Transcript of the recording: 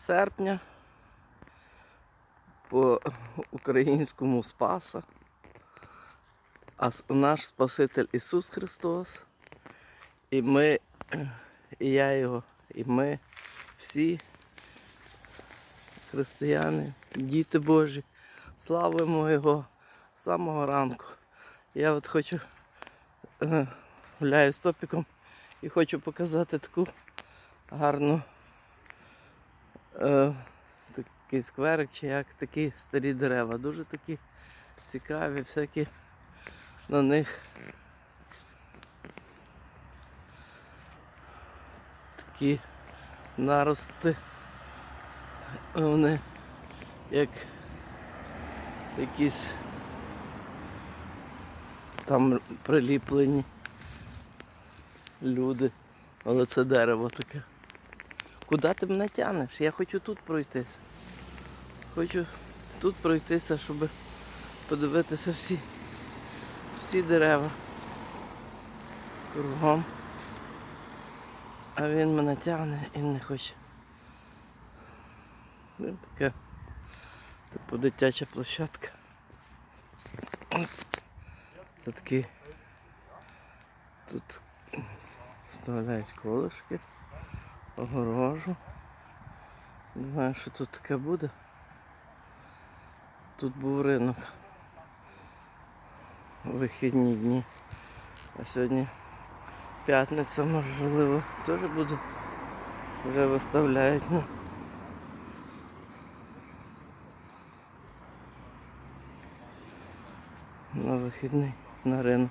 серпня по українському Спаса. А наш Спаситель Ісус Христос. І ми, і я його, і ми всі християни, діти Божі, славимо Його з самого ранку. Я от хочу е, гуляю з топіком і хочу показати таку гарну е, такий скверик, чи як такі старі дерева. Дуже такі цікаві, всякі на них такі нарости. Вони як якісь там приліплені люди. Але це дерево таке. Куди ти мене тянеш? Я хочу тут пройтися. Хочу тут пройтися, щоб подивитися всі, всі дерева кругом. А він мене тягне і не хоче. Ну, таке, типу дитяча площадка. Це такий. Тут вставляють колишки, огорожу. Не знаю, що тут таке буде. Тут був ринок. Вихідні дні. А сьогодні п'ятниця, можливо, теж буде. Вже виставляють. Ну. На вихідний на ринок.